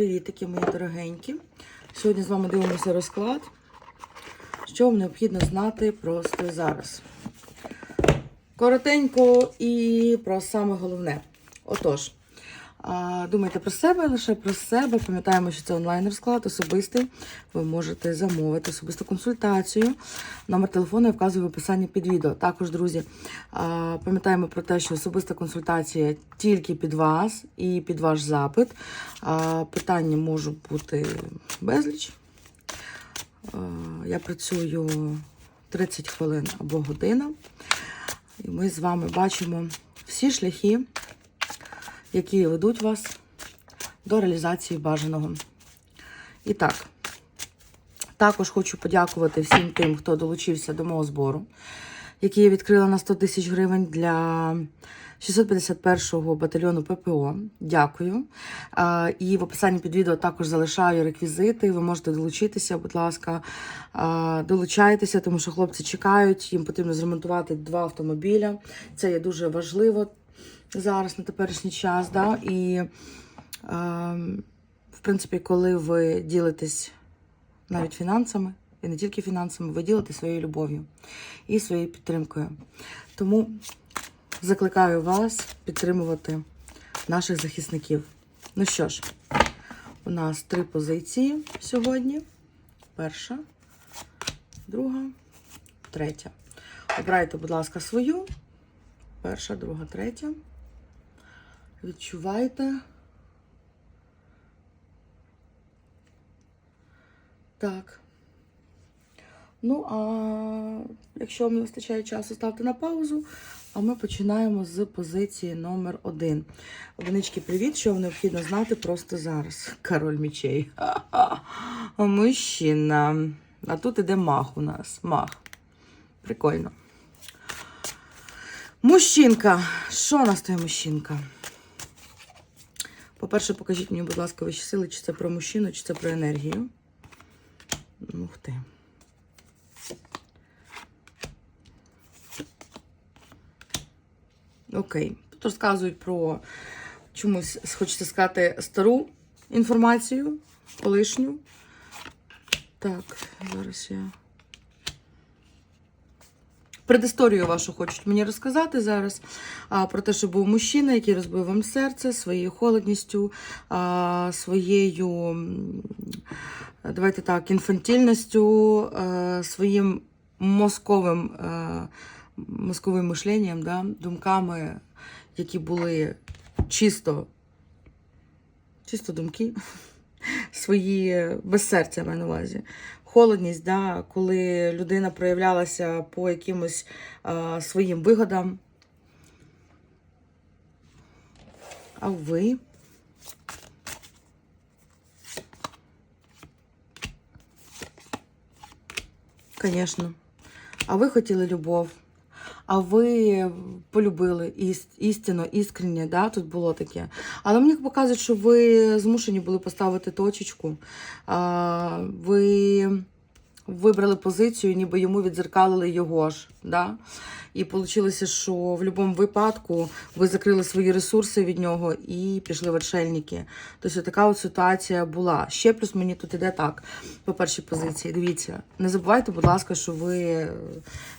Привітики, мої дорогенькі. Сьогодні з вами дивимося розклад. Що вам необхідно знати просто зараз. Коротенько і про саме головне. Отож, думайте про себе, лише про себе. Пам'ятаємо, що це онлайн-розклад, особистий. Ви можете замовити особисту консультацію. Номер телефону я вказую в описанні під відео. Також, друзі, пам'ятаємо про те, що особиста консультація тільки під вас і під ваш запит. Питання можуть бути безліч. Я працюю 30 хвилин або година. І ми з вами бачимо всі шляхи, які ведуть вас до реалізації бажаного. І так, також хочу подякувати всім тим, хто долучився до мого збору, який я відкрила на 100 тисяч гривень для 651-го батальйону ППО. Дякую. І в описанні під відео також залишаю реквізити. Ви можете долучитися, будь ласка, долучайтеся, тому що хлопці чекають, їм потрібно зремонтувати два автомобіля. Це є дуже важливо зараз на теперішній час. Да? І, е, в принципі, коли ви ділитесь навіть фінансами, і не тільки фінансами, ви ділитесь своєю любов'ю і своєю підтримкою. Тому закликаю вас підтримувати наших захисників. Ну що ж, у нас три позиції сьогодні. Перша, друга, третя. Обирайте, будь ласка, свою. Перша, друга, третя. Відчувайте. Так. Ну, а якщо вам не вистачає часу, ставте на паузу. А ми починаємо з позиції номер один. Одинички, привіт, що вам необхідно знати просто зараз. Король мічей. Мужчина. А тут іде мах у нас. Мах. Прикольно. Мужчинка. Що у нас той мужчинка? По-перше, покажіть мені, будь ласка, ваші сили, чи це про мужчину, чи це про енергію. Ух ти. Окей. Тут розказують про чомусь, хочеться сказати, стару інформацію, колишню. Так, зараз я. Предісторію вашу хочуть мені розказати зараз а, про те, що був мужчина, який розбив вам серце своєю холодністю, а, своєю, давайте так, інфантильністю, а, своїм мозковим, а, мозковим мишленням, да, думками, які були чисто, чисто думки, свої без серця маю на увазі холодність, да, коли людина проявлялася по якимось а, своїм вигодам. А ви? Звісно. А ви хотіли любов. А ви полюбили іс- істинно, іскренне, да, тут було таке. Але мені показують, що ви змушені були поставити точечку. А, ви вибрали позицію, ніби йому відзеркалили його ж. Да? І вийшло, що в будь-якому випадку ви закрили свої ресурси від нього і пішли в отшельники. Тобто така от ситуація була. Ще плюс мені тут іде так, по першій позиції. Дивіться, не забувайте, будь ласка, що ви е,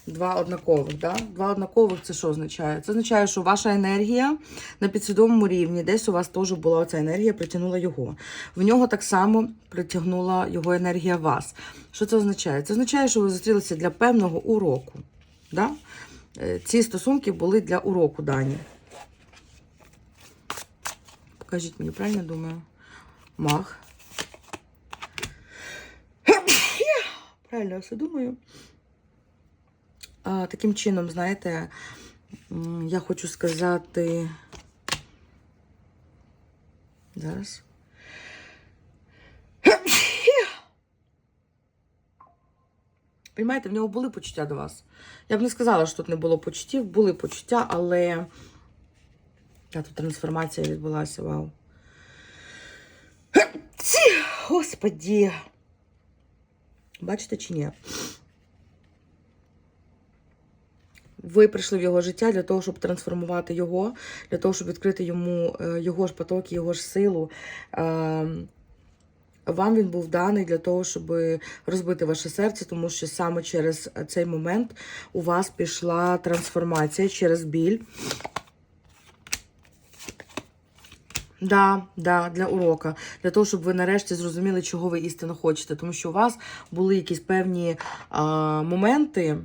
два однакових. Да? Два однакових це що означає? Це означає, що ваша енергія на підсвідомому рівні, десь у вас теж була оця енергія, притягнула його. В нього так само притягнула його енергія вас. Що це означає? Це означає, що ви зустрілися для певного уроку. Да? Е, Ці стосунки були для уроку дані. Покажіть мені, правильно думаю? Мах. Правильно я все думаю. А, таким чином, знаєте, я хочу сказати. Зараз. Понимаєте, в нього були почуття до вас. Я б не сказала, що тут не було почуттів, були почуття, але. Та тут трансформація відбулася, вау. Ці, Господі. Бачите чи ні? Ви прийшли в його життя для того, щоб трансформувати його, для того, щоб відкрити йому е, його ж потоки, його ж силу. Вам він був даний для того, щоб розбити ваше серце, тому що саме через цей момент у вас пішла трансформація через біль. Да, да, для урока. Для того, щоб ви нарешті зрозуміли, чого ви істинно хочете. Тому що у вас були якісь певні а, моменти.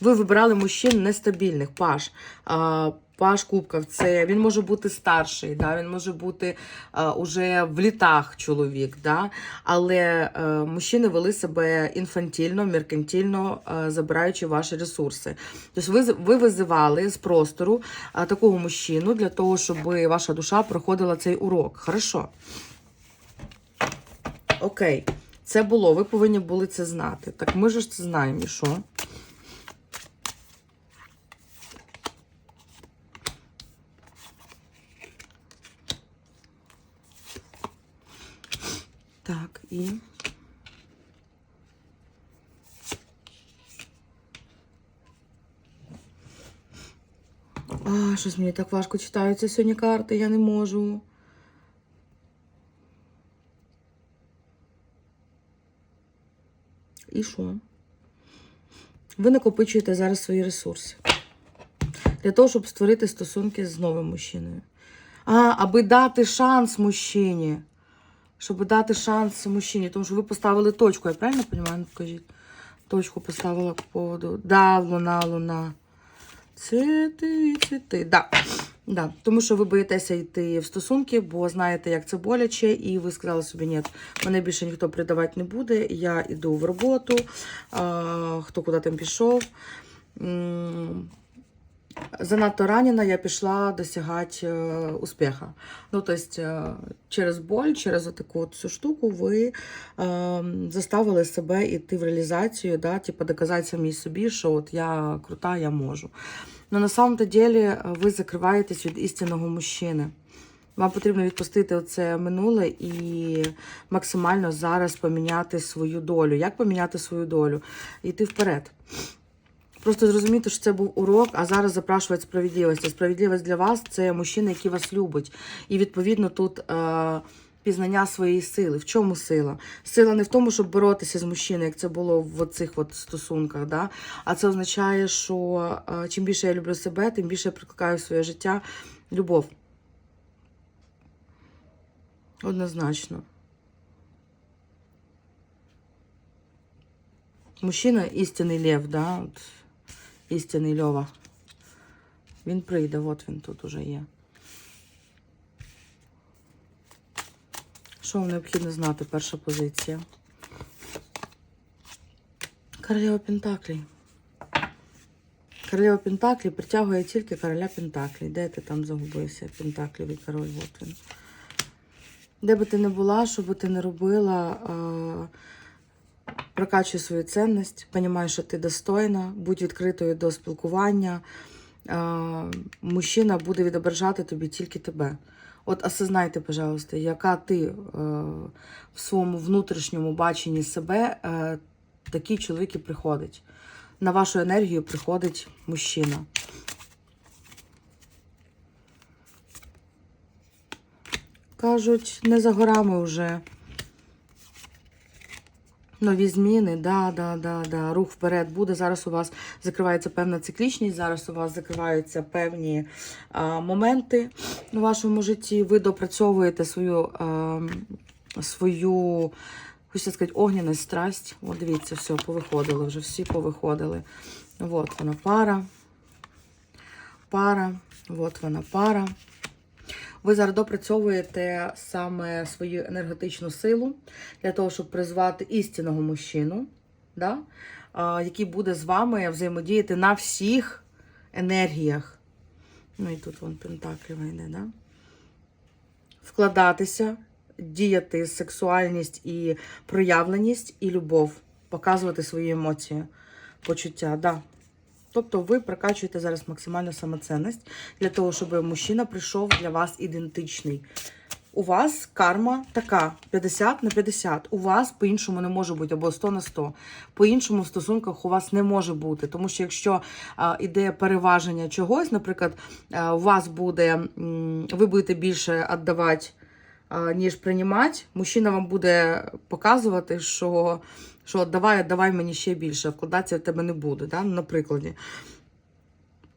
Ви вибирали мужчин нестабільних, паш. А, паш Кубків, це він може бути старший, да, він може бути а, уже в літах чоловік, да, але а, мужчини вели себе інфантільно, меркантильно, а, забираючи ваші ресурси. Тобто ви, ви визивали з простору а, такого мужчину для того, щоб ваша душа проходила цей урок. Хорошо. Окей, це було, ви повинні були це знати. Так ми ж це знаємо, і що? Так, і. А, щось мені так важко читаються сьогодні карти, я не можу. І що? Ви накопичуєте зараз свої ресурси. Для того, щоб створити стосунки з новим мужчиною. А, аби дати шанс мужчині. Щоб дати шанс мужчині. Тому що ви поставили точку, я правильно розумію? Ну, Покажіть. Точку поставила по поводу. Да, луна, луна. Цвіти, цвіти. Да. Да. Тому що ви боїтеся йти в стосунки, бо знаєте, як це боляче, і ви сказали собі, ні, мене більше ніхто придавати не буде. Я йду в роботу, а, хто куди там пішов. Занадто ранена я пішла досягати е, успіха. Ну, тобто, е, через боль, через таку всю штуку ви е, заставили себе йти в реалізацію, да, типу, доказати самій собі, що от я крута, я можу. Но на самом то деле е, ви закриваєтесь від істинного мужчини. Вам потрібно відпустити це минуле і максимально зараз поміняти свою долю. Як поміняти свою долю? Йти вперед. Просто зрозуміти, що це був урок, а зараз запрашувати справедливість. А справедливість для вас це мужчина, який вас любить. І відповідно тут е, пізнання своєї сили. В чому сила? Сила не в тому, щоб боротися з мужчиною, як це було в цих от стосунках. Да? А це означає, що е, чим більше я люблю себе, тим більше я прикликаю в своє життя любов. Однозначно. Мужчина істинний лев, да? От, істинний Льова. Він прийде, от він тут уже є. Що вам необхідно знати? Перша позиція. Королева Пентаклей. Королева Пентаклі притягує тільки короля Пентаклі. Де ти там загубився? Пентаклівий король, от він. Де би ти не була, що би ти не робила, прокачуй свою цінність, розумій, що ти достойна, будь відкритою до спілкування. Мужчина буде відображати тобі тільки тебе. От осознайте, пожалуйста, яка ти е, в своєму внутрішньому баченні себе, е, такий чоловік і приходить. На вашу енергію приходить мужчина. Кажуть, не за горами вже. Нові зміни, да, да, да, да. Рух вперед буде. Зараз у вас закривається певна циклічність, зараз у вас закриваються певні а, моменти у вашому житті. Ви допрацьовуєте свою, а, свою хочу сказати, огняність, страсть. От дивіться, все, повиходили вже, всі повиходили. От вона пара. Пара, от вона пара. Ви зараз допрацьовуєте саме свою енергетичну силу для того, щоб призвати істинного мужчину, да? який буде з вами взаємодіяти на всіх енергіях. Ну і тут вон Пентакліва йде, да? Вкладатися, діяти сексуальність і проявленість, і любов, показувати свої емоції, почуття. Да. Тобто ви прокачуєте зараз максимальну самоцінність для того, щоб мужчина прийшов для вас ідентичний. У вас карма така 50 на 50. У вас по-іншому не може бути, або 100 на 100. По-іншому в стосунках у вас не може бути. Тому що якщо а, іде переваження чогось, наприклад, а, у вас буде, ви будете більше віддавати а, ніж приймати, мужчина вам буде показувати, що, що давай, давай мені ще більше, вкладатися в тебе не буде, да? на.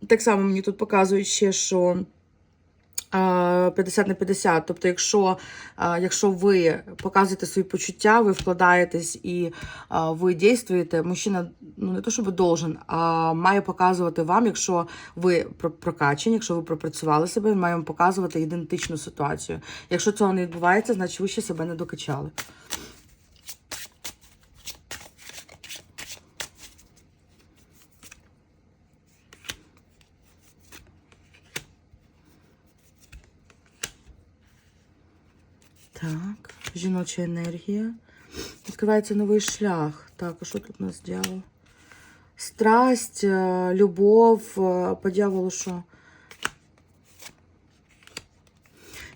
Так само мені тут показують ще, що 50 на 50. Тобто, якщо, якщо ви показуєте свої почуття, ви вкладаєтесь і ви дійствуєте, мужчина ну не то щоб должен, а має показувати вам, якщо ви про- прокачані, якщо ви пропрацювали себе, він має вам показувати ідентичну ситуацію. Якщо цього не відбувається, значить ви ще себе не докачали. Так, жіноча енергія. Відкривається новий шлях. Так, а що тут у нас дьявол? Страсть, е, любов, е, по дьяволу що?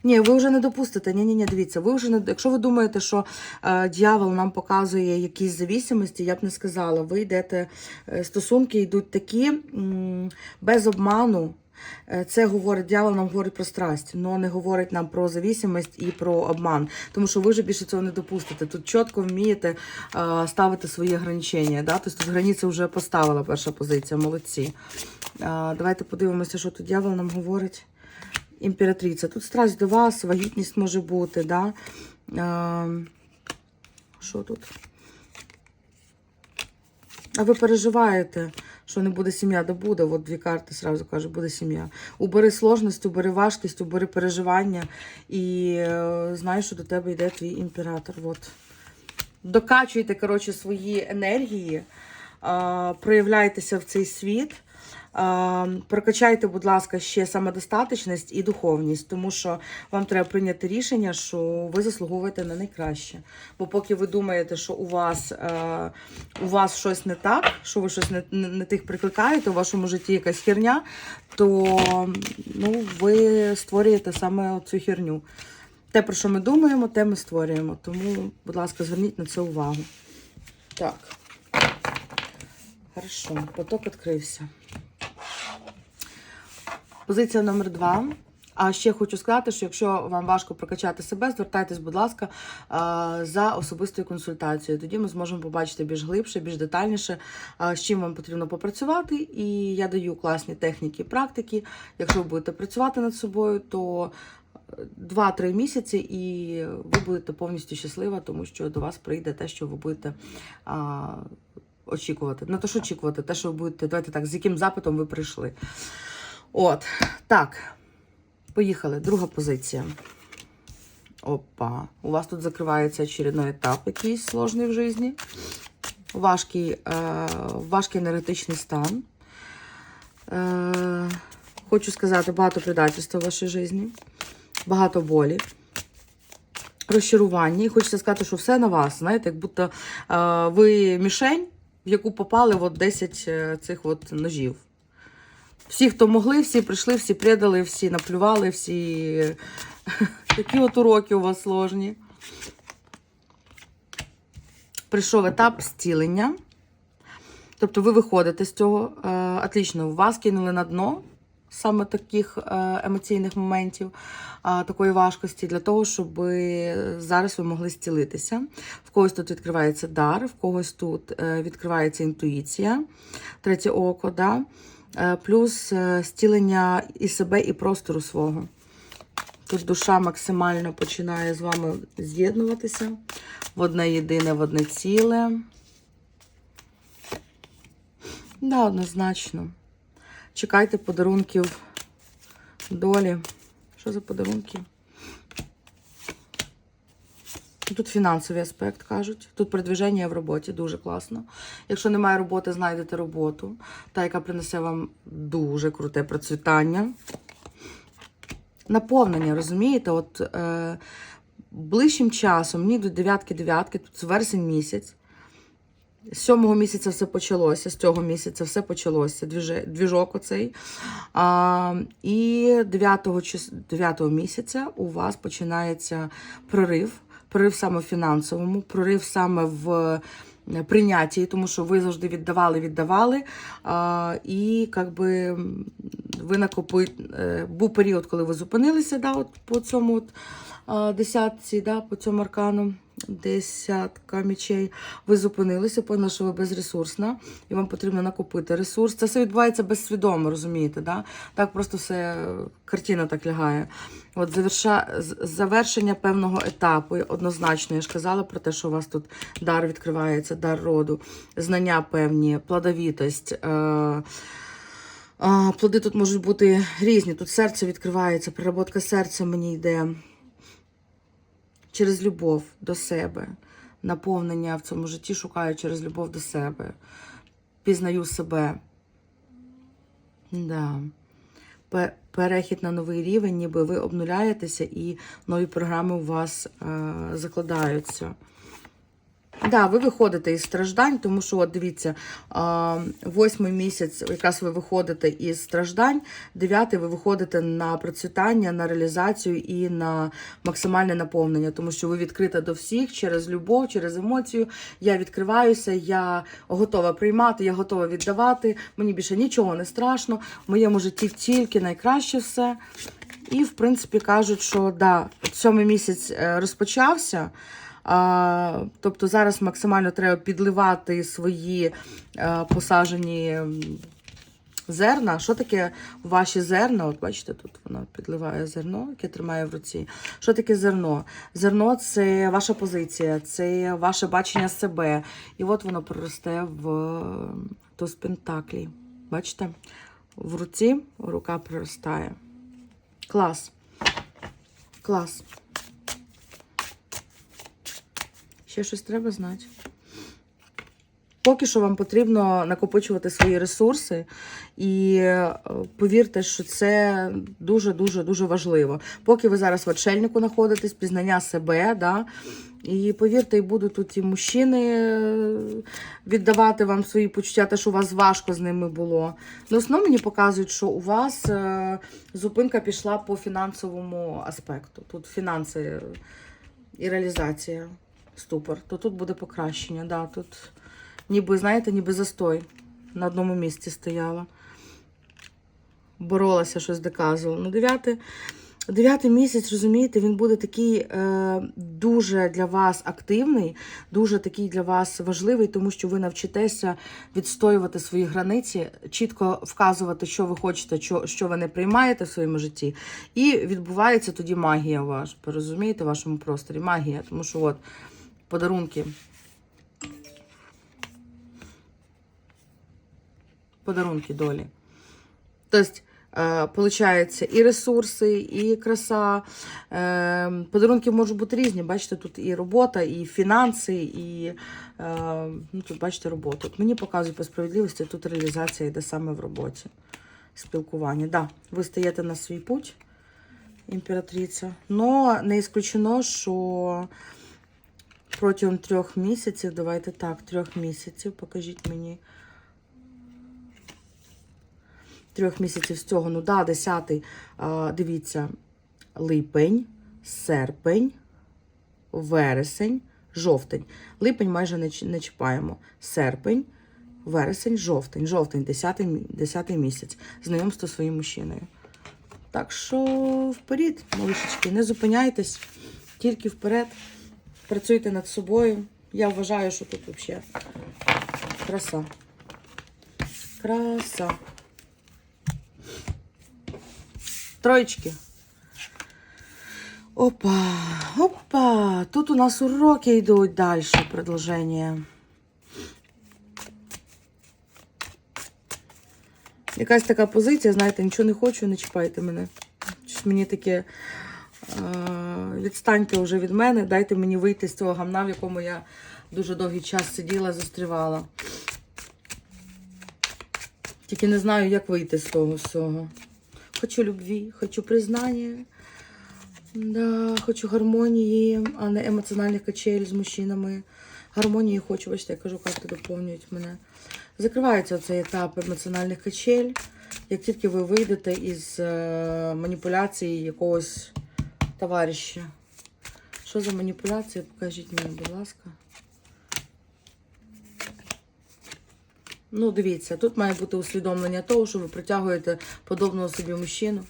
Ні, ви вже не допустите. Ні, ні, ні, дивіться, ви вже не якщо ви думаєте, що е, дьявол нам показує якісь завісимості, я б не сказала. Ви йдете, е, стосунки йдуть такі м, без обману. Е, Це говорить дьявол, нам говорить про страсть, але не говорить нам про завісимость і про обман. Тому що ви вже більше цього не допустите. Тут чітко вмієте е, ставити свої ограничення. Да? Тобто тут границі вже поставила перша позиція. Молодці. Е, давайте подивимося, що тут дьявол нам говорить. Імператриця. Тут страсть до вас, вагітність може бути, да? Що тут? А ви переживаєте, що не буде сім'я, да буде. От дві карти сразу кажу, буде сім'я. Убери сложність, убери важкість, убери переживання. І е, знаєш, що до тебе йде твій імператор. От. Докачуйте, коротше, свої енергії, е, проявляйтеся в цей світ. Е, Прокачайте, будь ласка, ще самодостаточність і духовність, тому що вам треба прийняти рішення, що ви заслуговуєте на найкраще. Бо поки ви думаєте, що у вас, е, у вас щось не так, що ви щось не, не, не тих прикликаєте, у вашому житті якась херня, то ну, ви створюєте саме цю херню. Те, про що ми думаємо, те ми створюємо. Тому, будь ласка, зверніть на це увагу. Так. Хорошо, поток відкрився. Позиція номер два. А ще хочу сказати, що якщо вам важко прокачати себе, звертайтесь, будь ласка, за особистою консультацією. Тоді ми зможемо побачити більш глибше, більш детальніше, з чим вам потрібно попрацювати. І я даю класні техніки, практики. Якщо ви будете працювати над собою, то 2-3 місяці, і ви будете повністю щаслива, тому що до вас прийде те, що ви будете очікувати. Не то, що очікувати, те, що ви будете, давайте так, з яким запитом ви прийшли. От, так. Поїхали. Друга позиція. Опа. У вас тут закривається очередной етап якийсь сложний в житті. Важкий, е, важкий енергетичний стан. Е, хочу сказати, багато предательства в вашій житті, багато болі, розчарування. І хочеться сказати, що все на вас. Знаєте, як будто е, ви мішень, в яку попали от 10 е, цих от ножів. Всі, хто могли, всі прийшли, всі предали, всі наплювали, всі. Такі от уроки у вас сложні. Прийшов етап зцілення. Тобто ви виходите з цього. Е, отлично, вас кинули на дно саме таких е, емоційних моментів, такої важкості, для того, щоб зараз ви могли зцілитися. В когось тут відкривається дар, в когось тут е, відкривається інтуїція, третє око. Да? Е, плюс стілення і себе, і простору свого. Тут душа максимально починає з вами з'єднуватися в одне єдине, в одне ціле. Да, однозначно. Чекайте подарунків долі. Що за подарунки? Тут фінансовий аспект кажуть. Тут продвіження в роботі дуже класно. Якщо немає роботи, знайдете роботу, та яка принесе вам дуже круте процвітання. Наповнення, розумієте? От е, ближчим часом, мені йдуть дев'ятки-дев'ятки, тут вересень місяць. З сьомого місяця все почалося, з цього місяця все почалося, двіжок оцей. А, і 9, 9 місяця у вас починається прорив. Прорив саме в фінансовому, прорив саме в е, прийнятті, тому що ви завжди віддавали, віддавали. А, і як би ви накопи... е, був період, коли ви зупинилися да, от по цьому от, десятці, да, по цьому аркану. Десятка мічей, ви зупинилися, поняли, що ви безресурсна, і вам потрібно накопити ресурс. Це все відбувається безсвідомо, розумієте? Да? Так просто все картина так лягає. От заверша... завершення певного етапу, однозначно, я ж казала про те, що у вас тут дар відкривається, дар роду, знання певні, плодовітость. Е... Плоди тут можуть бути різні. Тут серце відкривається, переработка серця мені йде через любов до себе. Наповнення в цьому житті шукаю через любов до себе. Пізнаю себе. Да. Перехід на новий рівень, ніби ви обнуляєтеся і нові програми у вас е, закладаються. Да, ви виходите із страждань, тому що, от дивіться, восьмий місяць, якраз ви виходите із страждань, дев'ятий ви виходите на процвітання, на реалізацію і на максимальне наповнення, тому що ви відкрита до всіх через любов, через емоцію. Я відкриваюся, я готова приймати, я готова віддавати. Мені більше нічого не страшно. В моєму житті тільки найкраще все. І, в принципі, кажуть, що да, сьомий місяць е, розпочався. Тобто зараз максимально треба підливати свої е, посажені зерна. Що таке ваші зерна? От бачите, тут воно підливає зерно, яке тримає в руці. Що таке зерно? Зерно це ваша позиція, це ваше бачення себе. І от воно проросте в туз пентаклі. Бачите? В руці рука проростає. Клас. Клас. Ще щось треба знати. Поки що вам потрібно накопичувати свої ресурси, і е, повірте, що це дуже-дуже дуже важливо. Поки ви зараз в отшельнику знаходитесь, пізнання себе, да, і повірте, і будуть тут і мужчини е, віддавати вам свої почуття, те, що у вас важко з ними було. Ну, основно мені показують, що у вас е, зупинка пішла по фінансовому аспекту. Тут фінанси і реалізація ступор, то тут буде покращення. Да, тут ніби, знаєте, ніби застой на одному місці стояла. Боролася, щось доказувала. Ну, дев'яте, дев'ятий місяць, розумієте, він буде такий е, дуже для вас активний, дуже такий для вас важливий, тому що ви навчитеся відстоювати свої границі, чітко вказувати, що ви хочете, що, що ви не приймаєте в своєму житті. І відбувається тоді магія ваша. Розумієте, в вашому просторі. Магія. Тому що от подарунки. Подарунки долі. Тобто, е, получається і ресурси, і краса. Е, подарунки можуть бути різні. Бачите, тут і робота, і фінанси, і е, ну, тут бачите роботу. От мені показують по справедливості, тут реалізація йде саме в роботі. Спілкування. Да, ви стаєте на свій путь, імператриця. Но не ісключено, що протягом трьох місяців, давайте так, трьох місяців, покажіть мені. Трьох місяців з цього, ну да, десятий. Дивіться, липень, серпень, вересень, жовтень. Липень майже не, чіпаємо. Серпень, вересень, жовтень. Жовтень, десятий, десятий місяць. Знайомство зі своїм мужчиною. Так що вперед, малишечки, не зупиняйтесь, тільки вперед. Працюйте над собою. Я вважаю, що тут взагалі краса. Краса. Троєчки. Опа, опа. Тут у нас уроки йдуть далі. Продовження. Якась така позиція, знаєте, нічого не хочу, не чіпайте мене. Щось мені таке. Е, Відстаньте вже від мене, дайте мені вийти з цього гамна, в якому я дуже довгий час сиділа, застрівала. Тільки не знаю, як вийти з того всього. Хочу любві, хочу признання, да, хочу гармонії, а не емоціональних качель з мужчинами. Гармонії хочу, бачите, я кажу, карти доповнюють мене. Закривається цей етап емоціональних качель. Як тільки ви вийдете із е, маніпуляції якогось товариша. Що за маніпуляції? Покажіть мені, будь ласка. Ну, дивіться, тут має бути усвідомлення того, що ви притягуєте подобного собі мужчину.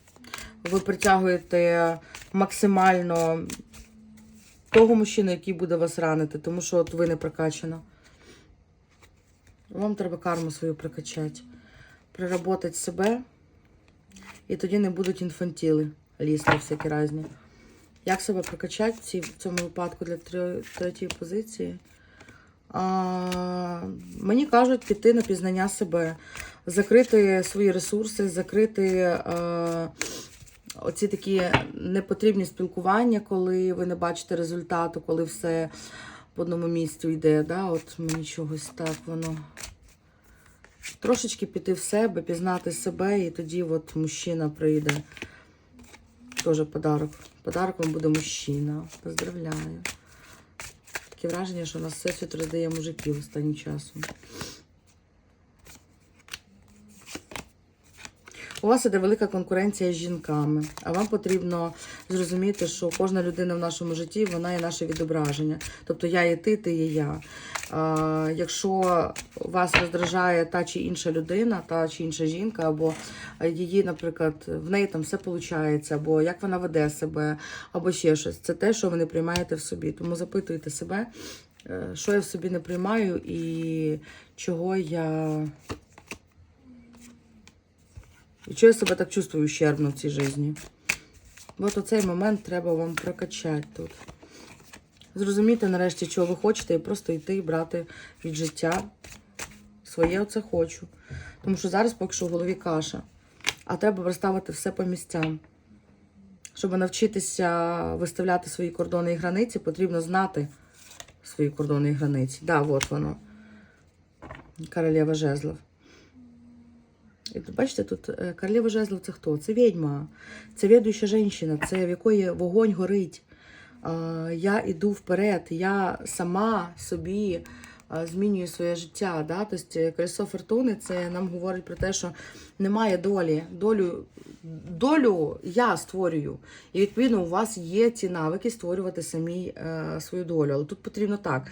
Ви притягуєте максимально того мужчину, який буде вас ранити, тому що от ви не прокачана. Вам треба карму свою прокачати, приработати себе, і тоді не будуть інфантіли лізти всякі різні. Як себе прокачати в цьому випадку для третьої позиції? А, мені кажуть, піти на пізнання себе, закрити свої ресурси, закрити а, оці такі непотрібні спілкування, коли ви не бачите результату, коли все по одному місцю йде. Да? От мені чогось так воно. Трошечки піти в себе, пізнати себе, і тоді от мужчина прийде. Тоже подарок. Подарком буде мужчина. Поздравляю. Таке враження, що у нас все всесвіт роздає мужиків останнім часом. У вас іде велика конкуренція з жінками, а вам потрібно зрозуміти, що кожна людина в нашому житті вона є наше відображення. Тобто я є ти, ти є я. А, якщо вас роздражає та чи інша людина, та чи інша жінка, або її, наприклад, в неї там все виходить, або як вона веде себе, або ще щось, це те, що ви не приймаєте в собі. Тому запитуйте себе, е, що я в собі не приймаю і чого я. І чого я себе так чувствую ущербно в цій житті? От оцей момент треба вам прокачати тут. Зрозуміти нарешті, чого ви хочете, і просто йти і брати від життя своє оце хочу. Тому що зараз поки що в голові каша. А треба розставити все по місцям. Щоб навчитися виставляти свої кордони і границі, потрібно знати свої кордони і границі. Да, от воно. Королева жезлов. І бачите, тут е, королева жезлов це хто? Це відьма, це відуюча жінка, це в якої вогонь горить. Я іду вперед, я сама собі змінюю своє життя. Да? Тобто колесо фортуни це нам говорить про те, що немає долі. Долю, долю я створюю. І відповідно у вас є ці навики створювати самі е, свою долю. Але тут потрібно так.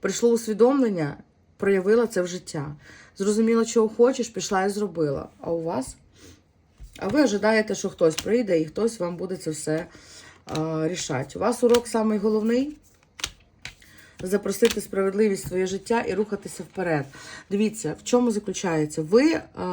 Прийшло усвідомлення, проявила це в життя. Зрозуміла, чого хочеш, пішла і зробила. А у вас? А ви ожидаєте, що хтось прийде і хтось вам буде це все а, рішати. У вас урок самий головний запросити справедливість в своє життя і рухатися вперед. Дивіться, в чому заключається? Ви а,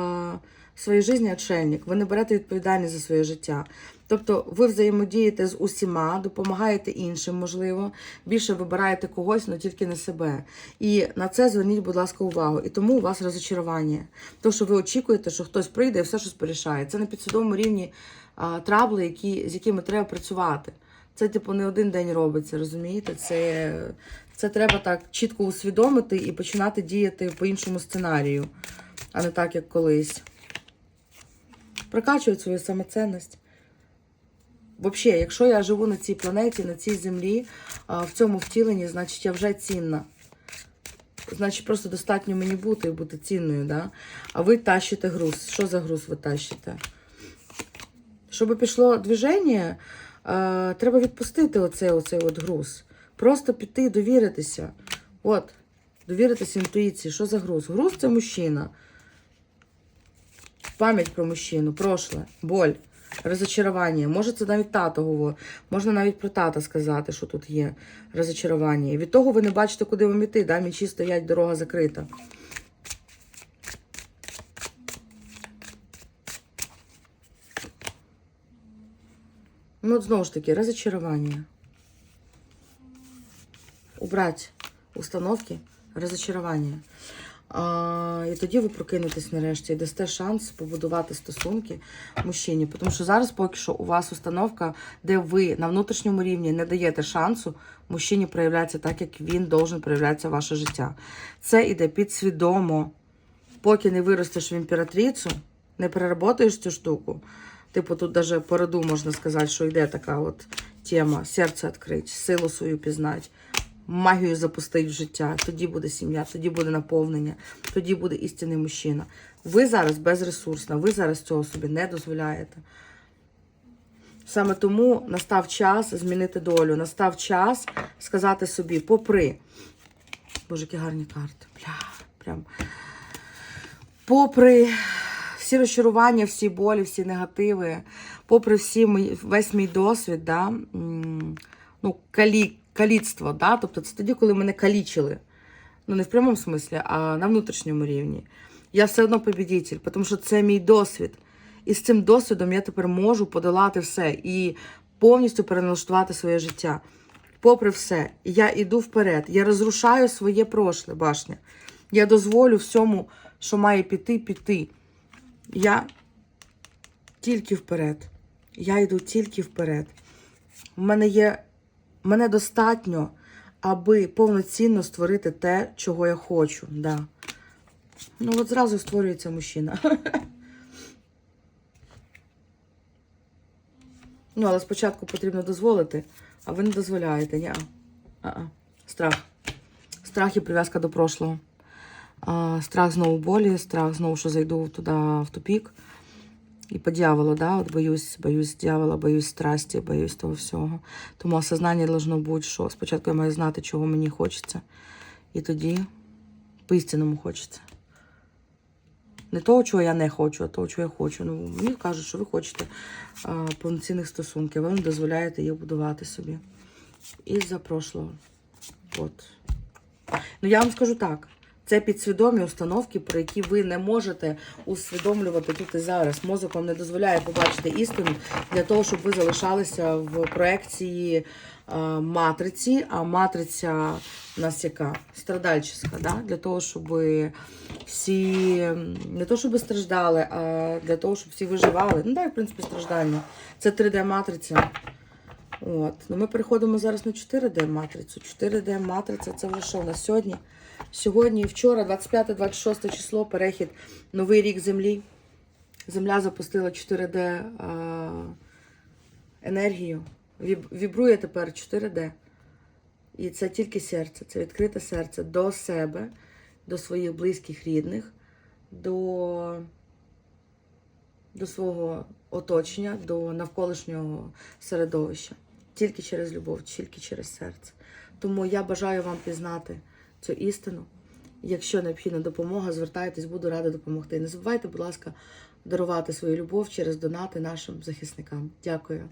в своїй житті отшельник, ви не берете відповідальність за своє життя. Тобто ви взаємодієте з усіма, допомагаєте іншим, можливо, більше вибираєте когось, але тільки не себе. І на це зверніть, будь ласка, увагу. І тому у вас розочарування. Тому що ви очікуєте, що хтось прийде і все щось порішає. Це на підсвідомому рівні а, трабли, які, з якими треба працювати. Це, типу, не один день робиться, розумієте? Це, це треба так чітко усвідомити і починати діяти по іншому сценарію, а не так, як колись. Прокачують свою самоцінність. Взагалі, якщо я живу на цій планеті, на цій землі, в цьому втіленні, значить я вже цінна. Значить, просто достатньо мені бути і бути цінною, да? А ви тащите груз. Що за груз ви тащите? Щоб пішло движення, треба відпустити оцей, оцей от груз. Просто піти, довіритися. От, довіритися інтуїції. Що за груз? Груз це мужчина. Пам'ять про мужчину, прошле, боль, розочарування. Може, це навіть тато говорить. Можна навіть про тата сказати, що тут є розочарування. І від того ви не бачите, куди вам іти. Да? Мічі стоять, дорога закрита. Ну, от знову ж таки, розочарування. Убрать установки, розочарування. А, і тоді ви прокинетесь нарешті і дасте шанс побудувати стосунки мужчині. Тому що зараз поки що у вас установка, де ви на внутрішньому рівні не даєте шансу мужчині проявлятися так, як він должен проявлятися в ваше життя. Це іде підсвідомо. Поки не виростеш в імператрицю, не переработаєш цю штуку. Типу, тут даже по роду можна сказати, що йде така от тема: серце відкрити, силу свою пізнати, магію запустити в життя. Тоді буде сім'я, тоді буде наповнення, тоді буде істинний мужчина. Ви зараз безресурсна, ви зараз цього собі не дозволяєте. Саме тому настав час змінити долю, настав час сказати собі, попри. Боже, які гарні карти. Бля, прям. попри всі розчарування, всі болі, всі негативи, попри всі мої, весь мій досвід, да, ну, калі, каліцтво, да, тобто це тоді, коли мене калічили. Ну, не в прямому смислі, а на внутрішньому рівні. Я все одно побідитель, тому що це мій досвід. І з цим досвідом я тепер можу подолати все і повністю переналаштувати своє життя. Попри все, я йду вперед, я розрушаю своє прошле, башня. Я дозволю всьому, що має піти, піти. Я тільки вперед. Я йду тільки вперед. У мене є. Мене достатньо, аби повноцінно створити те, чого я хочу. Да. Ну, от зразу створюється мужчина. Ну, але спочатку потрібно дозволити, а ви не дозволяєте, ні. А-а. Страх. Страх і прив'язка до прошлого. А, страх знову болі, страх знову, що зайду туди в тупік. І по дьяволу, да, от боюсь, боюсь дьявола, боюсь страсті, боюсь того всього. Тому осознання должно бути, що спочатку я маю знати, чого мені хочеться. І тоді по-істинному хочеться. Не того, чого я не хочу, а того, чого я хочу. Ну, мені кажуть, що ви хочете а, повноцінних стосунків, ви не дозволяєте їх будувати собі. Із-за прошлого. От. Ну, я вам скажу так. Це підсвідомі установки, про які ви не можете усвідомлювати тут і зараз. Мозок вам не дозволяє побачити істину для того, щоб ви залишалися в проекції е, матриці, а матриця у нас яка? Страдальчиська, да? для того, щоб всі не то, щоб страждали, а для того, щоб всі виживали. Ну так, в принципі, страждання. Це 3D-матриця. От. Ну, ми переходимо зараз на 4D-матрицю. 4D-матриця це вже що нас сьогодні? Сьогодні і вчора, 25-26 число, перехід Новий рік Землі. Земля запустила 4D а, енергію. Вібрує тепер 4D. І це тільки серце, це відкрите серце до себе, до своїх близьких рідних, до, до свого оточення, до навколишнього середовища. Тільки через любов, тільки через серце. Тому я бажаю вам пізнати цю істину. Якщо необхідна допомога, звертайтесь, буду рада допомогти. Не забувайте, будь ласка, дарувати свою любов через донати нашим захисникам. Дякую.